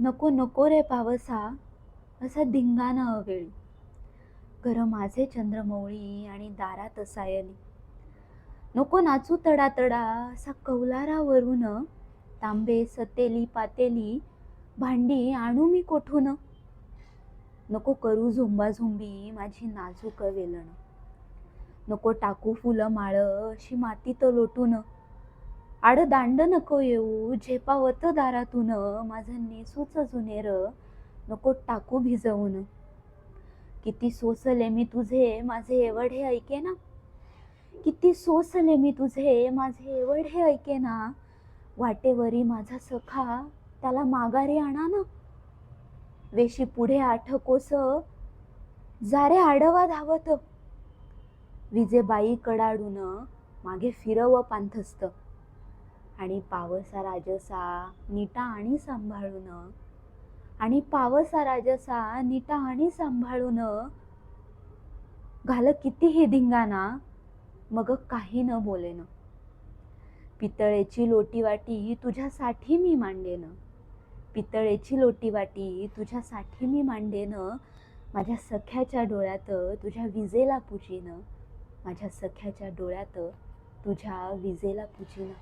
नको नको रे पावसा असा धिंगाणा अवेळी. घर माझे चंद्रमौळी आणि दारात असायली. नको नाचू तडा तडा असा कौलारावरून तांबे सतेली पातेली भांडी आणू मी कोठून? नको करू झुंबाझुंबी माझी नाजूक वेलण. नको टाकू फुलं माळ अशी मातीत लोटून. आड दांड नको येऊ झेपावत दारातून माझं नेसूच जुनेर नको टाकू भिजवून. किती सोसले मी तुझे माझे एवढे ऐके ना. किती सोसले मी तुझे माझे एवढे ऐके ना. वाटेवरी माझा सखा त्याला माघारी आणा ना. वेशी पुढे आठ कोस जारे आडवा धावत. विजेबाई कडाडून मागे फिरव पांथस्त आणि पावसा राजसा निटा आणि सांभाळून. आणि पावसा राजसा नीटा आणि सांभाळून. घाल कितीही धिंगाणा मग काही न बोलेन. पितळेची लोटी वाटी तुझ्यासाठी मी मांडेन. पितळेची लोटी वाटी तुझ्यासाठी मी मांडेन. माझ्या सख्याच्या डोळ्यात तुझ्या विजेला पुजीन. माझ्या सख्याच्या डोळ्यात तुझ्या विजेला पुजीन.